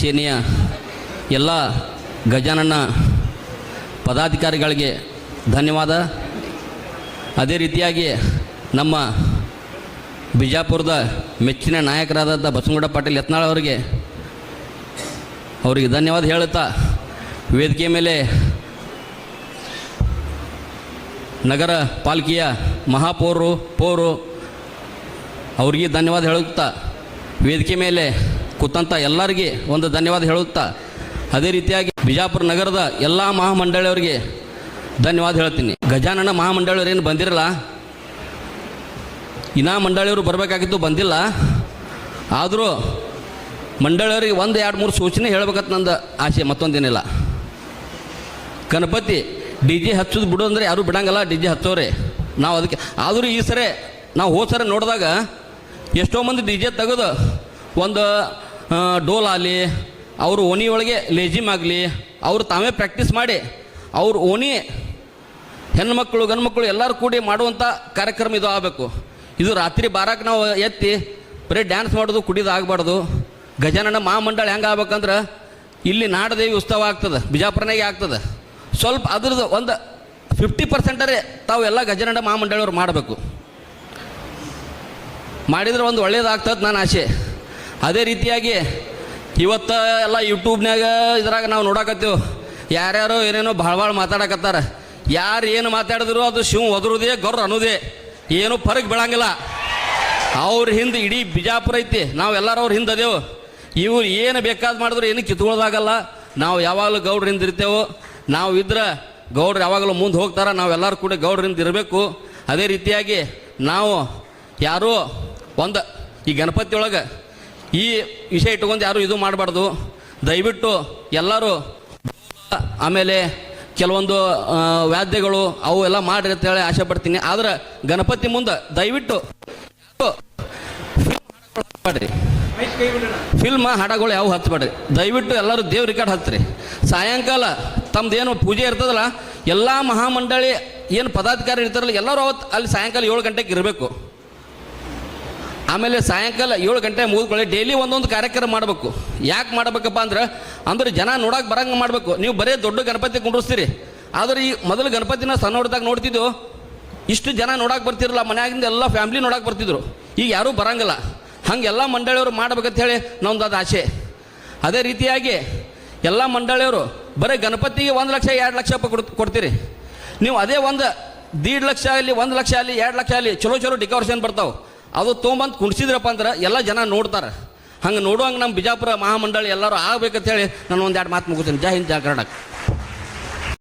ಸೇನೆಯ ಎಲ್ಲ ಗಜಾನನ ಪದಾಧಿಕಾರಿಗಳಿಗೆ ಧನ್ಯವಾದ. ಅದೇ ರೀತಿಯಾಗಿ ನಮ್ಮ ಬಿಜಾಪುರದ ಮೆಚ್ಚಿನ ನಾಯಕರಾದಂಥ ಬಸವಗೌಡ ಪಾಟೀಲ್ ಯತ್ನಾಳ್ ಅವರಿಗೆ ಅವರಿಗೆ ಧನ್ಯವಾದ ಹೇಳುತ್ತಾ ವೇದಿಕೆ ಮೇಲೆ ನಗರ ಪಾಲಿಕೆಯ ಮಹಾಪೌರರು ಪೌರು ಅವರಿಗೆ ಧನ್ಯವಾದ ಹೇಳುತ್ತಾ ವೇದಿಕೆ ಮೇಲೆ ಕೂತಂಥ ಎಲ್ಲರಿಗೆ ಒಂದು ಧನ್ಯವಾದ ಹೇಳುತ್ತಾ, ಅದೇ ರೀತಿಯಾಗಿ ಬಿಜಾಪುರ ನಗರದ ಎಲ್ಲ ಮಹಾಮಂಡಳಿಯವರಿಗೆ ಧನ್ಯವಾದ ಹೇಳ್ತೀನಿ. ಗಜಾನನ ಮಹಾಮಂಡಳಿಯವರೇನು ಬಂದಿರಲ್ಲ? ಇನಾ ಮಂಡಳಿಯವರು ಬರಬೇಕಾಗಿತ್ತು, ಬಂದಿಲ್ಲ. ಆದರೂ ಮಂಡಳಿಯವರಿಗೆ ಒಂದು ಎರಡು ಮೂರು ಸೂಚನೆ ಹೇಳ್ಬೇಕಂತ ನಂದು ಆಸೆ, ಮತ್ತೊಂದೇನಿಲ್ಲ. ಗಣಪತಿ, ಡಿ ಜೆ ಹಚ್ಚೋದು ಬಿಡು ಅಂದರೆ ಯಾರೂ ಬಿಡಂಗಲ್ಲ, ಡಿ ಜೆ ಹಚ್ಚೋರೆ. ನಾವು ಅದಕ್ಕೆ, ಆದರೂ ಈ ಸರಿ ನಾವು ಹೋದ ಸರಿ ನೋಡಿದಾಗ ಎಷ್ಟೋ ಮಂದಿ ಡಿ ಜೆ ತೆಗೆದು ಒಂದು ಆ, ಡೋಲ್ ಆಗಲಿ ಅವರು ಓಣಿ ಒಳಗೆ ಲೇಜಿಮ್ ಆಗಲಿ ಅವರು ತಾವೇ ಪ್ರಾಕ್ಟೀಸ್ ಮಾಡಿ ಅವ್ರು ಓಣಿ ಹೆಣ್ಮಕ್ಳು ಗಂಡ್ಮಕ್ಳು ಎಲ್ಲರೂ ಕೂಡಿ ಮಾಡುವಂಥ ಕಾರ್ಯಕ್ರಮ ಇದು ಆಗಬೇಕು. ಇದು ರಾತ್ರಿ ಬಾರಕ್ಕೆ ನಾವು ಎತ್ತಿ ಬರೀ ಡ್ಯಾನ್ಸ್ ಮಾಡೋದು ಕುಡಿದು ಆಗಬಾರ್ದು. ಗಜಾನನ ಮಹಾಮಂಡಳ ಹೆಂಗೆ ಆಗ್ಬೇಕಂದ್ರೆ ಇಲ್ಲಿ ನಾಡದೇವಿ ಉತ್ಸವ ಆಗ್ತದೆ ಬಿಜಾಪುರನಾಗೆ ಆಗ್ತದೆ. ಸ್ವಲ್ಪ ಅದ್ರದ್ದು ಒಂದು ಫಿಫ್ಟಿ ಪರ್ಸೆಂಟರೇ ತಾವು ಎಲ್ಲ ಗಜಾನನ ಮಹಾಮಂಡಳಿಯವರು ಮಾಡಬೇಕು. ಮಾಡಿದರೆ ಒಂದು ಒಳ್ಳೇದಾಗ್ತದೆ ನಾನು ಆಸೆ. ಅದೇ ರೀತಿಯಾಗಿ ಇವತ್ತು ಎಲ್ಲ ಯೂಟ್ಯೂಬ್ನಾಗ ಇದ್ರಾಗ ನಾವು ನೋಡಕತ್ತೀವಿ. ಯಾರ್ಯಾರು ಏನೇನೋ ಭಾಳ ಭಾಳ ಮಾತಾಡಕತ್ತಾರ. ಯಾರು ಏನು ಮಾತಾಡಿದ್ರು ಅದು ಶಿವ ಒದರುದೇ ಗೊರ್ರ ಅನ್ನೋದೇ. ಏನು ಫರಕ್ ಬೀಳಂಗಿಲ್ಲ. ಅವ್ರ ಹಿಂದೆ ಇಡೀ ಬಿಜಾಪುರ ಐತಿ. ನಾವು ಎಲ್ಲರೂ ಅವ್ರ ಹಿಂದೆ ಅದೇವು. ಇವ್ರು ಏನು ಬೇಕಾದ ಮಾಡಿದ್ರು ಏನು ಕಿತ್ಕೊಳ್ಳೋದಾಗಲ್ಲ. ನಾವು ಯಾವಾಗಲೂ ಗೌಡ್ರ ಇರ್ತೇವೆ. ನಾವು ಇದ್ರೆ ಗೌಡ್ರು ಯಾವಾಗಲೂ ಮುಂದೆ ಹೋಗ್ತಾರೆ. ನಾವೆಲ್ಲರೂ ಕೂಡ ಗೌಡ್ರಿಂದ ಇರಬೇಕು. ಅದೇ ರೀತಿಯಾಗಿ ನಾವು ಯಾರೂ ಒಂದು ಈ ಗಣಪತಿ ಈ ವಿಷಯ ಇಟ್ಕೊಂಡು ಯಾರು ಇದು ಮಾಡಬಾರ್ದು. ದಯವಿಟ್ಟು ಎಲ್ಲರೂ ಆಮೇಲೆ ಕೆಲವೊಂದು ವಾದ್ಯಗಳು ಅವು ಎಲ್ಲ ಮಾಡ್ರಿ ಅಂತ ಹೇಳಿ ಆಸೆ ಪಡ್ತೀನಿ. ಆದ್ರೆ ಗಣಪತಿ ಮುಂದೆ ದಯವಿಟ್ಟು ಫಿಲ್ಮ್ ಹಾಡಗಳು ಯಾವ ಹತ್ಬೇಡ್ರಿ ದಯವಿಟ್ಟು ಎಲ್ಲರೂ ದೇವ್ರ ರೆಕಾರ್ಡ್ ಹತ್ತಿರಿ ಸಾಯಂಕಾಲ ತಮ್ದೇನು ಪೂಜೆ ಇರ್ತದಲ್ಲ, ಎಲ್ಲ ಮಹಾಮಂಡಳಿ ಏನು ಪದಾಧಿಕಾರಿ ಇರ್ತಾರಲ್ಲ, ಎಲ್ಲರೂ ಅವತ್ತು ಅಲ್ಲಿ ಸಾಯಂಕಾಲ ಏಳು ಗಂಟೆಗೆ ಇರಬೇಕು. ಆಮೇಲೆ ಸಾಯಂಕಾಲ ಏಳು ಗಂಟೆ ಮುಗಿದ್ಕೊಳ್ಳಿ ಡೈಲಿ ಒಂದೊಂದು ಕಾರ್ಯಕ್ರಮ ಮಾಡಬೇಕು. ಯಾಕೆ ಮಾಡಬೇಕಪ್ಪ ಅಂದ್ರೆ ಅಂದ್ರೆ ಜನ ನೋಡಕ್ಕೆ ಬರಂಗೆ ಮಾಡಬೇಕು. ನೀವು ಬರೀ ದೊಡ್ಡ ಗಣಪತಿ ಕುಂಡ್ರಿಸ್ತೀರಿ. ಆದ್ರೆ ಈ ಮೊದಲು ಗಣಪತಿನ ಸಣ್ಣ ಹೊಡೆದಾಗ ನೋಡ್ತಿದ್ದು ಇಷ್ಟು ಜನ ನೋಡಕ್ಕೆ ಬರ್ತಿರಲ್ಲ, ಮನೆಯಾಗಿಂದ ಎಲ್ಲ ಫ್ಯಾಮ್ಲಿ ನೋಡಕ್ಕೆ ಬರ್ತಿದ್ರು. ಈಗ ಯಾರೂ ಬರಂಗಿಲ್ಲ. ಹಂಗೆಲ್ಲ ಮಂಡಳಿಯವರು ಮಾಡ್ಬೇಕಂತ ಹೇಳಿ ನಮ್ದು ಅದು ಆಸೆ. ಅದೇ ರೀತಿಯಾಗಿ ಎಲ್ಲ ಮಂಡಳಿಯವರು, ಬರೀ ಗಣಪತಿಗೆ ಒಂದು ಲಕ್ಷ, ಎರಡು ಲಕ್ಷ ರೂಪಾಯಿ ಕೊಡ್ತೀರಿ. ನೀವು ಅದೇ ಒಂದು ದೀಡ್ ಲಕ್ಷ ಆಗಲಿ, ಒಂದು ಲಕ್ಷ ಆಗಲಿ, ಎರಡು ಲಕ್ಷ ಆಗಲಿ, ಚಲೋ ಚಲೋ ಡೆಕೋರೇಷನ್ ಬರ್ತಾವೆ. ಅದು ತೊಗೊಂಬಂದು ಕುಣಿಸಿದ್ರಪ್ಪ ಅಂದ್ರೆ ಎಲ್ಲ ಜನ ನೋಡ್ತಾರೆ. ಹಂಗೆ ನೋಡುವಂಗೆ ನಮ್ಮ ಬಿಜಾಪುರ ಮಹಾಮಂಡಳಿ ಎಲ್ಲರೂ ಆಗ್ಬೇಕಂತ ಹೇಳಿ ನಾನು ಒಂದು ಎರಡು ಮಾತು ಮುಗಿಸ್ತೀನಿ ಜೈ ಹಿಂದ್ ಜಾಗರಣಕ್ಕೆ